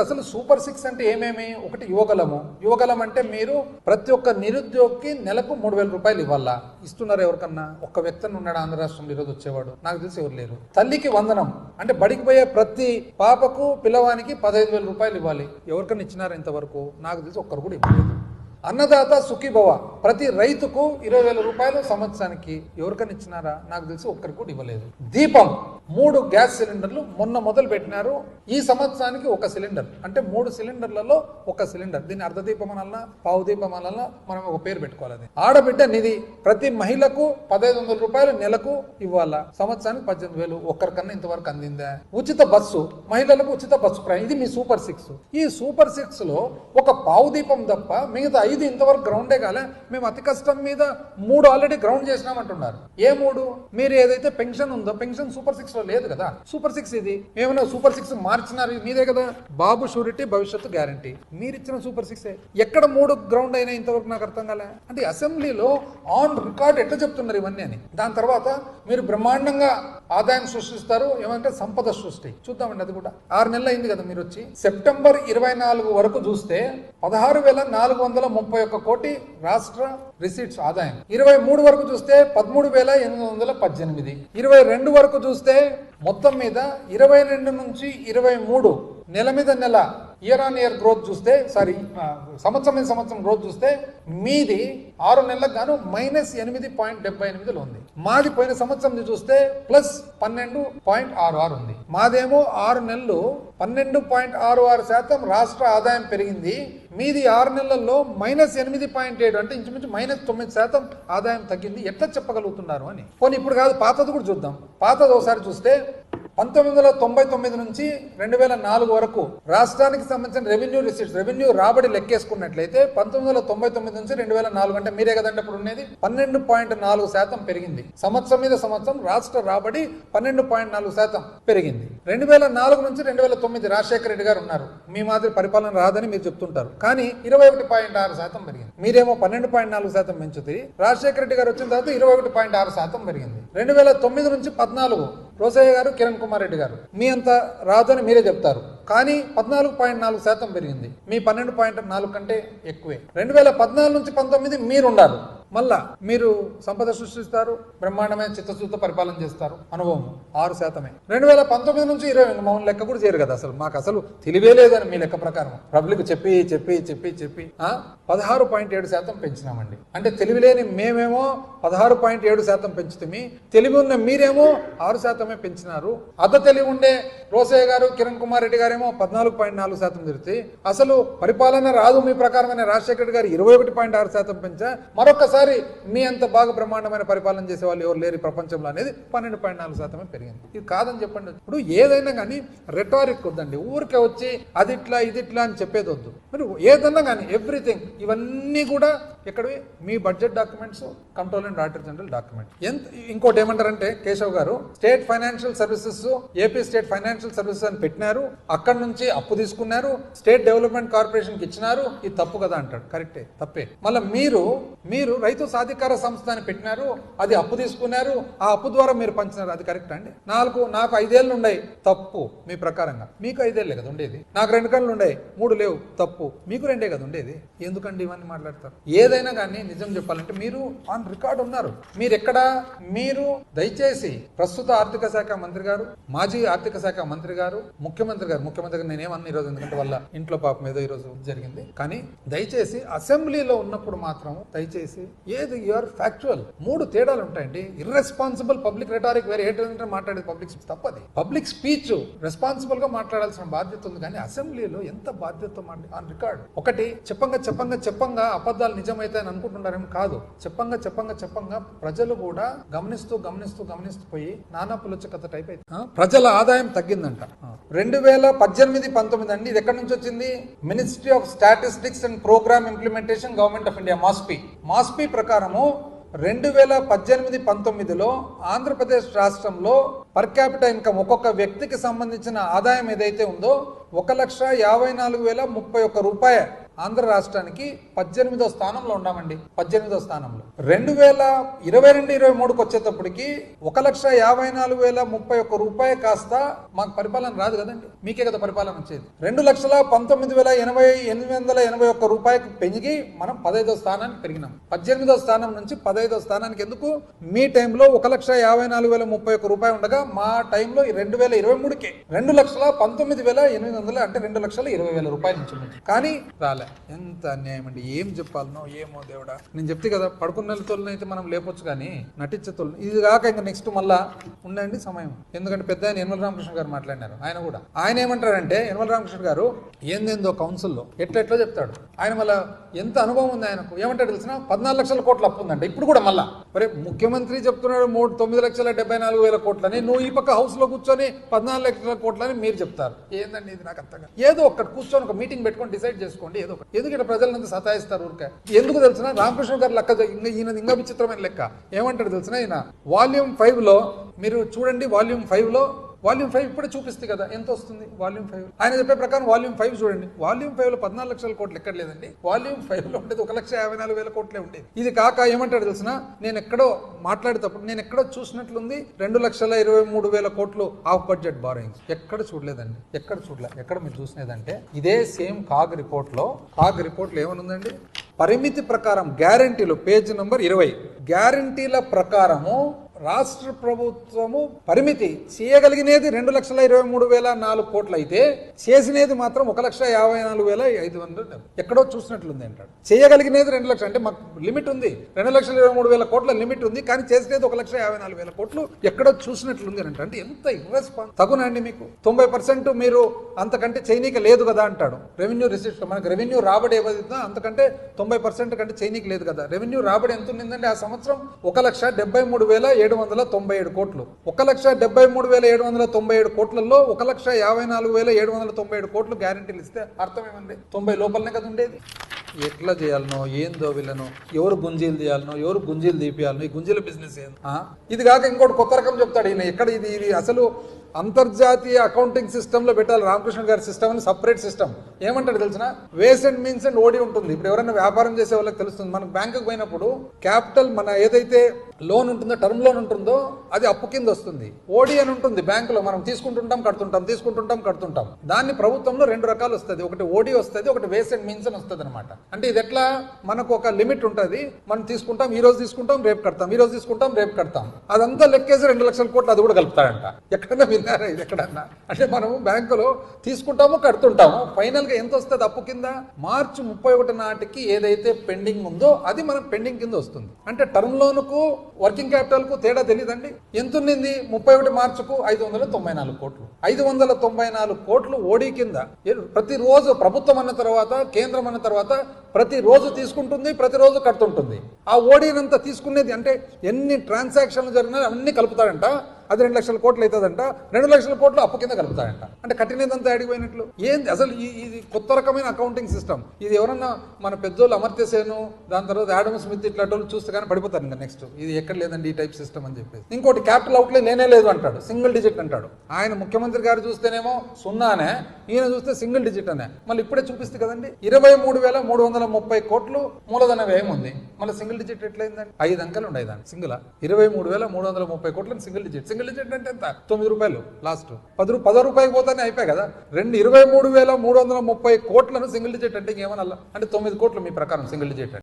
ఇప్పుడు అసలు super six అంటే ఏమేమి? ఒకటి యువగలము. యువగలం అంటే మీరు ప్రతి ఒక్క నిరుద్యోగికి నెలకు మూడు వేల రూపాయలు ఇవ్వాలా? ఇస్తున్నారు ఎవరికన్నా? ఒక్క వ్యక్తిని ఉన్నాడు ఆంధ్ర రాష్ట్రంలో ఈరోజు వచ్చేవాడు. నాకు తెలిసి ఎవరు లేరు. తల్లికి వందనం. అంటే బడికి పోయే ప్రతి పాపకు పిల్లవానికి పదహైదు వేల రూపాయలు ఇవ్వాలి. ఎవరికన్నా ఇచ్చినారు ఇంతవరకు? నాకు తెలిసి ఒక్కరు కూడా ఇవ్వలేదు. అన్నదాత సుఖీభవ. ప్రతి రైతుకు ఇరవై వేల రూపాయలు సంవత్సరానికి ఎవరికైనా ఇచ్చినారా? నాకు తెలిసి ఒక్కరికి కూడా ఇవ్వలేదు. దీపం. మూడు గ్యాస్ సిలిండర్లు మొన్న మొదలు పెట్టినారు. ఈ సంవత్సరానికి ఒక సిలిండర్. అంటే మూడు సిలిండర్లలో ఒక సిలిండర్. దీన్ని అర్ధ దీపం అనాలన్నా పావు దీపం అనాలన్నా మనం ఒక పేరు పెట్టుకోవాలి అది. ఆడబిడ్డ నిధి. ప్రతి మహిళకు పదహైదు వందల రూపాయలు నెలకు ఇవ్వాలా? సంవత్సరానికి పద్దెనిమిది వేలు. ఒక్కరికన్నా ఇంతవరకు అందిందా? ఉచిత బస్సు. మహిళలకు ఉచిత బస్సు ప్రయాణం. ఇది మీ సూపర్ సిక్స్. ఈ సూపర్ సిక్స్లో ఒక పావు దీపం తప్ప మిగతా ఐదు ఇంతవరకు గ్రౌండే కాలే. మేము అతి కష్టం మీద మూడు ఆల్రెడీ గ్రౌండ్ చేసినామంటున్నారు. ఏ మూడు? మీరు ఏదైతే పెన్షన్ ఉందో పెన్షన్ సూపర్ సిక్స్లో లేదు కదా. సూపర్ సిక్స్ ఇది. ఏమైనా సూపర్ సిక్స్ మార్చినారు? మీదే కదా. బాబు షూరిటీ భవిష్యత్తు గ్యారంటీ మీరు ఇచ్చిన సూపర్ సిక్స్ ఎక్కడ మూడు గ్రౌండ్ అయినా ఇంతవరకు నాకు అర్థం కాలే. అంటే అసెంబ్లీలో ఆన్ రికార్డ్ ఎట్లా చెప్తున్నారు ఇవన్నీ అని. దాని తర్వాత మీరు బ్రహ్మాండంగా ఆదాయం సృష్టిస్తారు ఏమంటే సంపద సృష్టి. చూద్దామండి అది కూడా. ఆరు నెలలు అయింది కదా మీరు వచ్చి. సెప్టెంబర్ ఇరవై నాలుగు వరకు చూస్తే పదహారు వేల నాలుగు వందల ముప్పై ఒక్క కోటి రాష్ట్ర రిసీట్స్ ఆదాయం. ఇరవై మూడు వరకు చూస్తే పదమూడు వేల ఎనిమిది వందల పద్దెనిమిది. ఇరవై రెండు వరకు చూస్తే మొత్తం మీద ఇరవై రెండు నుంచి ఇరవై మూడు నెల మీద నెల ఇయర్ ఆన్ ఇయర్ గ్రోత్ చూస్తే సారీ సంవత్సరం మీద సంవత్సరం గ్రోత్ చూస్తే మీది ఆరు నెలలకు గాను మైనస్ ఎనిమిది పాయింట్ డెబ్బై ఎనిమిదిలో ఉంది. మాది పోయిన సంవత్సరం చూస్తే ప్లస్ పన్నెండు పాయింట్ ఆరు ఆరు ఉంది. మాదేమో ఆరు నెలలు పన్నెండు పాయింట్ ఆరు ఆరు శాతం రాష్ట్ర ఆదాయం పెరిగింది. మీది ఆరు నెలల్లో మైనస్ ఎనిమిది పాయింట్ ఏడు అంటే ఇంచుమించు మైనస్ తొమ్మిది శాతం ఆదాయం తగ్గింది. ఎట్లా చెప్పగలుగుతున్నారు అని. పోనీ ఇప్పుడు కాదు పాతది కూడా చూద్దాం. పాతది ఒకసారి చూస్తే పంతొమ్మిది వందల తొంభై తొమ్మిది నుంచి రెండు వేల నాలుగు వరకు రాష్ట్రానికి సంబంధించిన రెవెన్యూ రిసీట్స్ రెవెన్యూ రాబడి లెక్కేసుకున్నట్లయితే పంతొమ్మిది వందల తొంభై తొమ్మిది నుంచి రెండు వేల నాలుగు అంటే మీరే కదండి ఇప్పుడు ఉండేది? పన్నెండు పాయింట్ నాలుగు శాతం పెరిగింది. సంవత్సరం మీద సంవత్సరం రాష్ట్ర రాబడి పన్నెండు పాయింట్ నాలుగు శాతం పెరిగింది. రెండు వేల నాలుగు నుంచి రెండు వేల తొమ్మిది రాజశేఖర రెడ్డి గారు ఉన్నారు. మీ మాదిరి పరిపాలన రాదని మీరు చెప్తుంటారు. కానీ ఇరవై ఒకటి పాయింట్ ఆరు శాతం పెరిగింది. మీరేమో పన్నెండు పాయింట్ నాలుగు శాతం పెంచుతుంది రాజశేఖర రెడ్డి గారు వచ్చిన తర్వాత ఇరవై ఒకటి పాయింట్ ఆరు శాతం పెరిగింది. రెండు వేల తొమ్మిది నుంచి పద్నాలుగు రోసయ్య గారు కిరణ్ కుమార్ రెడ్డి గారు. మీ అంత రాదని మీరే చెప్తారు. కానీ పద్నాలుగు పాయింట్ నాలుగు శాతం పెరిగింది. మీ పన్నెండు పాయింట్ నాలుగు కంటే ఎక్కువే. రెండు వేల పద్నాలుగు నుంచి పంతొమ్మిది మీరుండారు. మళ్ళా మీరు సంపద సృష్టిస్తారు బ్రహ్మాండమైన చిత్తశుద్ధ పరిపాలన చేస్తారు అనుభవం ఆరు శాతమే. రెండు వేల పంతొమ్మిది నుంచి ఇరవై మమ్మల్ని లెక్క కూడా చేయరు కదా అసలు. మాకు అసలు తెలివే లేదని మీ లెక్క ప్రకారం. పబ్లిక్ చెప్పి చెప్పి చెప్పి చెప్పి పదహారు పాయింట్ ఏడు శాతం పెంచినామండి. అంటే తెలివి లేని మేమేమో పదహారు పాయింట్ ఏడు శాతం పెంచుతుంది తెలివి ఉన్న మీరేమో ఆరు శాతమే పెంచినారు. అద్ద తెలివి ఉండే రోసయ్య గారు కిరణ్ కుమార్ రెడ్డి గారేమో పద్నాలుగు పాయింట్ నాలుగు శాతం తిరిగితే అసలు పరిపాలన రాదు మీ ప్రకారమైన రాజశేఖర్ గారు ఇరవై ఒకటి పాయింట్ ఆరు శాతం పెంచా. మరొకసారి మీ అంత బాగా బ్రహ్మాండమైన పరిపాలన చేసే వాళ్ళు ఎవరు లేరు ప్రపంచంలో అనేది పన్నెండు పాయింట్ నాలుగు శాతమే పెరిగింది. ఇది కాదని చెప్పండి. ఇప్పుడు ఏదైనా కానీ రెటారిక్ వద్దండి. ఊరికే వచ్చి అది ఇట్లా ఇది ఇట్లా అని చెప్పేది వద్దు. మరి ఏదన్నా కానీ ఎవ్రీథింగ్ ఇవన్నీ కూడా ఇక్కడవి మీ budget documents control and auditor general document ఎంత ఇంకోటి ఏమంటారంటే కేశవ్ గారు state financial services AP state financial services అని పెట్టినారు అక్కడ నుంచి అప్పు తీసుకున్నారు స్టేట్ డెవలప్మెంట్ కార్పొరేషన్కి ఇచ్చినారు ఇది తప్పు కదా అంటాడు. కరెక్టే తప్పే. మళ్ళీ మీరు మీరు రైతు సాధికార సంస్థ అని పెట్టినారు అది అప్పు తీసుకున్నారు ఆ అప్పు ద్వారా మీరు పంచినారు అది కరెక్ట్ అండి? నాలుగు నాకు ఐదేళ్ళు ఉన్నాయి తప్పు మీ ప్రకారంగా. మీకు ఐదేళ్ళే కదా ఉండేది. నాకు రెండు కళ్ళు ఉన్నాయి మూడు లేవు తప్పు. మీకు రెండే కదా ఉండేది. ఎందుకండి ఇవన్నీ మాట్లాడతారు? ఏదైనా కానీ నిజం చెప్పాలంటే మీరు ఆన్ రికార్డ్ ఉన్నారు. మీరు ఎక్కడ మీరు దయచేసి ప్రస్తుత ఆర్థిక శాఖ మంత్రి గారు మాజీ ఆర్థిక శాఖ మంత్రి గారు ముఖ్యమంత్రి గారు ముఖ్యమంత్రి గారు నేనేమన్నా ఈరోజు ఎందుకంటే వాళ్ళ ఇంట్లో పాపం ఏదో ఈరోజు జరిగింది. కానీ దయచేసి అసెంబ్లీలో ఉన్నప్పుడు మాత్రం దయచేసి ఏది యువర్ ఫ్యాక్చువల్ మూడు తేడాలు ఉంటాయండి. ఇర్రెస్పాన్సిబుల్ పబ్లిక్ రెటారిక్ వేరే ఏంటంటే మాట్లాడేది పబ్లిక్ స్పీచ్ తప్పది. పబ్లిక్ స్పీచ్ రెస్పాన్సిబుల్గా మాట్లాడాల్సిన బాధ్యత ఉంది కానీ అసెంబ్లీలో ఎంత బాధ్యత ఆన్ రికార్డ్ ఒకటి చెప్పంగా చెప్పంగా చెప్పంగా అబద్ధాలు నిజం అని అనుకుంటున్నారేమో కాదు. చెప్పంగా చెప్పంగా చెప్పంగా ప్రజలు కూడా గమనిస్తూ గమనిస్తూ గమనిస్తూ పోయి నానా పులచకత కథ టైప్ అయితే ప్రజల ఆదాయం తగ్గిందంట. రెండు వేల పద్దెనిమిది పంతొమ్మిది అండి. ఇది ఎక్కడి నుంచి వచ్చింది? Ministry of statistics and programme implementation government of India MOSPI MOSPI ప్రకారము రెండు వేల పద్దెనిమిది పంతొమ్మిదిలో ఆంధ్రప్రదేశ్ రాష్ట్రంలో పర్ క్యాపిటల్ ఇన్కమ్ ఒక్కొక్క వ్యక్తికి సంబంధించిన ఆదాయం ఏదైతే ఉందో ఒక లక్ష యాభై నాలుగు వేల ముప్పై ఒక్క రూపాయ ఆంధ్ర రాష్ట్రానికి పద్దెనిమిదో స్థానంలో ఉన్నామండి. పద్దెనిమిదో స్థానంలో. రెండు వేల ఇరవై రెండు ఇరవై మూడుకి వచ్చేటప్పటికి ఒక లక్ష యాభై నాలుగు వేల ముప్పై ఒక్క రూపాయి కాస్త మాకు పరిపాలన రాదు కదండి. మీకే కదా పరిపాలన వచ్చేది. రెండు లక్షల పంతొమ్మిది వేల ఎనభై ఎనిమిది వందల ఎనభై ఒక్క రూపాయికి పెరిగి మనం పదహైదో స్థానానికి పెరిగినాం. పద్దెనిమిదో స్థానం నుంచి పదహైదో స్థానానికి ఎందుకు? మీ టైంలో ఒక లక్ష యాభై నాలుగు వేల ముప్పై ఒక్క రూపాయి ఉండగా మా టైంలో రెండు వేల ఇరవై మూడుకే. రెండు లక్షల పంతొమ్మిది వేల ఎనిమిది వందల అంటే రెండు లక్షల ఇరవై వేల రూపాయల నుంచి కానీ రాలే. ఎంత అన్యాయం అండి. ఏం చెప్పాలనో ఏమో దేవుడా? నేను చెప్తే కదా పడుకున్న తోలని అయితే మనం లేపొచ్చు కానీ నటించే తోలు ఇది కాక ఇంకా నెక్స్ట్ మళ్ళా ఉండండి సమయం. ఎందుకంటే పెద్ద ఆయన యనమల రామకృష్ణ గారు మాట్లాడినారు ఆయన కూడా. ఆయన ఏమంటారంటే యనమల రామకృష్ణ గారు ఏందేందో కౌన్సిల్లో ఎట్లెట్లో చెప్తాడు? ఆయన మళ్ళా ఎంత అనుభవం ఉంది ఆయనకు? ఏమంటాడు తెలిసిన? పద్నాలుగు లక్షల కోట్లు అప్పు ఉందంట ఇప్పుడు కూడా మళ్ళా. మరి ముఖ్యమంత్రి చెప్తున్నాడు మూడు తొమ్మిది లక్షల డెబ్బై నాలుగు వేల కోట్లని నువ్వు ఈ పక్క హౌస్లో కూర్చొని పద్నాలుగు లక్షల కోట్లని మీరు చెప్తారు. ఏందండి ఇది నాకు అర్థంగా ఏదో ఒకటి కూర్చొని ఒక మీటింగ్ పెట్టుకొని డిసైడ్ చేసుకోండి ఏదో ఒకటి. ఎందుకంటే ప్రజలంతా సతాయి వదిలేస్తారు ఊరికే. ఎందుకు తెలిసిన? రామకృష్ణ గారు లెక్క ఈయన ఇంకా విచిత్రమైన లెక్క. ఏమంటాడు తెలిసిన ఈయన? వాల్యూమ్ ఫైవ్లో మీరు చూడండి వాల్యూమ్ ఫైవ్లో వాల్యూమ్ ఫైవ్ ఇప్పుడే చూపిస్తుంది కదా ఎంత వస్తుంది వాల్యూమ్ ఫైవ్? ఆయన చెప్పే ప్రకారం వాల్యూమ్ ఫైవ్ చూడండి. వాల్యూమ్ ఫైవ్లో పద్నాలుగు లక్షల కోట్లు ఎక్కడ లేదండి. వాల్యూమ్ ఫైవ్లో ఉండేది ఒక లక్ష యాభై నాలుగు వేల కోట్లే ఉండేది. ఇది కాక ఏమంటాడు తెలిసిన? నేను ఎక్కడో మాట్లాడేటప్పుడు నేను ఎక్కడో చూసినట్లుంది రెండు లక్షల ఇరవై మూడు వేల కోట్లు ఆఫ్ బడ్జెట్ బారోయింగ్స్ ఎక్కడ చూడలేదండి. ఎక్కడ చూడలే. ఎక్కడ మీరు చూసినదంటే ఇదే సేమ్ కాగ్ రిపోర్ట్లో కాగ్ రిపోర్ట్లో ఏమనుందండి? పరిమితి ప్రకారం గ్యారంటీలు పేజ్ నంబర్ ఇరవై. గ్యారంటీల ప్రకారము రాష్ట్ర ప్రభుత్వము పరిమితి చేయగలిగినది రెండు లక్షల ఇరవై మూడు వేల నాలుగు కోట్లు అయితే చేసినది మాత్రం ఒక లక్ష యాభై నాలుగు వేల ఐదు వందలు. ఎక్కడో చూసినట్లుంది అంటాడు. చేయగలిగినది రెండు లక్షలు అంటే మాకు లిమిట్ ఉంది. రెండు లక్షల ఇరవై మూడు వేల కోట్ల లిమిట్ ఉంది కానీ చేసినది ఒక లక్ష యాభై నాలుగు వేల కోట్లు ఎక్కడో చూసినట్లుంది అని అంటే అంటే ఎంత ఇర్రెస్పాన్స్ తగునండి మీకు. తొంభై పర్సెంట్ మీరు అంతకంటే చైనీక లేదు కదా అంటాడు. రెవెన్యూ రిసిప్ట్ మనకు రెవెన్యూ రాబడి ఏదైతే అంతకంటే తొంభై పర్సెంట్ కంటే చైనీకి లేదు కదా. రెవెన్యూ రాబడి ఎంత ఉండిందండి ఆ సంవత్సరం? ఒక లక్ష డెబ్బై మూడు వేల ఏడు వందల తొంభై ఏడు కోట్లు. ఒక లక్ష డెబ్బై మూడు వేల ఏడు వందల తొంభై ఏడు కోట్లలో ఒక లక్ష యాభై నాలుగు వేల ఏడు వందల తొంభై ఏడు కోట్లు గ్యారెంటీలు ఇస్తే అర్థం ఏమండి తొంభై లోపలనే కదా ఉండేది. ఎట్లా చేయాలనో ఏందో వీళ్ళను ఎవరు గుంజీలు తీయాలనో ఎవరు గుంజీలు తీపియాలనో ఈ గుంజీల బిజినెస్ ఏంది? ఇది కాక ఇంకోటి కొత్త రకం చెప్తాడు ఈయన. ఎక్కడ ఇది? ఇది అసలు అంతర్జాతీయ అకౌంటింగ్ సిస్టమ్లో పెట్టాలి రామకృష్ణ గారి సిస్టమ్ అని సపరేట్ సిస్టమ్ ఏమంటాడు తెలిసిన? Ways and means and OD ఉంటుంది. ఇప్పుడు ఎవరైనా వ్యాపారం చేసే వాళ్ళకి తెలుస్తుంది. మనకు బ్యాంకుకి పోయినప్పుడు క్యాపిటల్ మన ఏదైతే లోన్ ఉంటుందో టర్మ్ లోన్ ఉంటుందో అది అప్పు కింద వస్తుంది. ఓడి అని ఉంటుంది బ్యాంకులో మనం తీసుకుంటుంటాం కడుతుంటాం తీసుకుంటుంటాం కడుతుంటాం. దాన్ని ప్రభుత్వంలో రెండు రకాలు వస్తుంది. ఒకటి ఓడి వస్తుంది ఒకటి వేస్ అండ్ మీన్స్ అని వస్తుంది అనమాట అంటే ఇది ఎట్లా? మనకు ఒక లిమిట్ ఉంటుంది. మనం తీసుకుంటాం ఈ రోజు తీసుకుంటాం రేపు కడతాం ఈ రోజు తీసుకుంటాం రేపు కడతాం. అదంతా లెక్కేసి రెండు లక్షల కోట్లు అది కూడా కలుపుతాడంట ఎక్కడన్నా విన్నారా ఇది ఎక్కడన్నా? అంటే మనము బ్యాంకులో తీసుకుంటాము కడుతుంటాము. ఫైనల్గా ఎంత వస్తుంది అప్పు కింద? మార్చి ముప్పై ఒకటి నాటికి ఏదైతే పెండింగ్ ఉందో అది మనం పెండింగ్ కింద వస్తుంది. అంటే టర్మ్ లోన్కు వర్కింగ్ క్యాపిటల్కు తేడా తెలియదండి ఎంతుంది ముప్పై ఒకటి మార్చుకు ఐదు వందల తొంభై నాలుగు కోట్లు. ఐదు వందల తొంభై నాలుగు కోట్లు ఓడి కింద ప్రతిరోజు ప్రభుత్వం అన్న తర్వాత కేంద్రం అన్న తర్వాత ప్రతిరోజు తీసుకుంటుంది ప్రతిరోజు కడుతుంటుంది. ఆ ఓడినంత తీసుకునేది అంటే ఎన్ని ట్రాన్సాక్షన్లు జరిగినా అన్ని కలుపుతాడంట. అది రెండు లక్షల కోట్లు అవుతుందంట రెండు లక్షల కోట్లు అప్పు కింద కలుపుతాయంట. అంటే కట్టినదంతా అడిగిపోయినట్లు ఏంది అసలు ఈ ఇది కొత్త రకమైన అకౌంటింగ్ సిస్టమ్ ఇది ఎవరన్నా మన పెద్దోళ్ళు అమర్త్యసేను దాని తర్వాత యాడమ్ స్మిత్ ఇట్లాంటి వాళ్ళు చూస్తే కానీ పడిపోతారు ఇంకా నెక్స్ట్ ఇది ఎక్కడ లేదండి ఈ టైప్ సిస్టమ్ అని చెప్పేసి. ఇంకోటి క్యాపిటల్ అవుట్లే నేనే లేదు అంటాడు. సింగిల్ డిజిట్ అంటాడు. ఆయన ముఖ్యమంత్రి గారు చూస్తేనేమో సున్నానే ఈయన చూస్తే సింగిల్ డిజిట్ అనే. మళ్ళీ ఇప్పుడే చూపిస్తుంది కదండి. ఇరవై మూడు వేల మూడు వందల ముప్పై కోట్లు మూలధన వ్యయం ఉంది. మళ్ళీ సింగిల్ డిజిట్ ఎట్లయిందండి? ఐదు అంకెలు ఉన్నాయి దాన్ని సింగిల్? ఇరవై మూడు వేల మూడు వందల ముప్పై కోట్లు సింగిల్ డిజిట్. సింగిల్ డిజిట్ అంటే ఎంత? తొమ్మిది రూపాయలు లాస్ట్. పది రూ- పదో రూపాయలు పోతానే అయిపోయాయి కదా. రెండు ఇరవై మూడు వేల మూడు వందల ముప్పై కోట్లను సింగిల్ డిజిట్ అంటే ఇంకేమన్నా అంటే తొమ్మిది కోట్లు మీ ప్రకారం సింగిల్ డిజిట్ అంటే.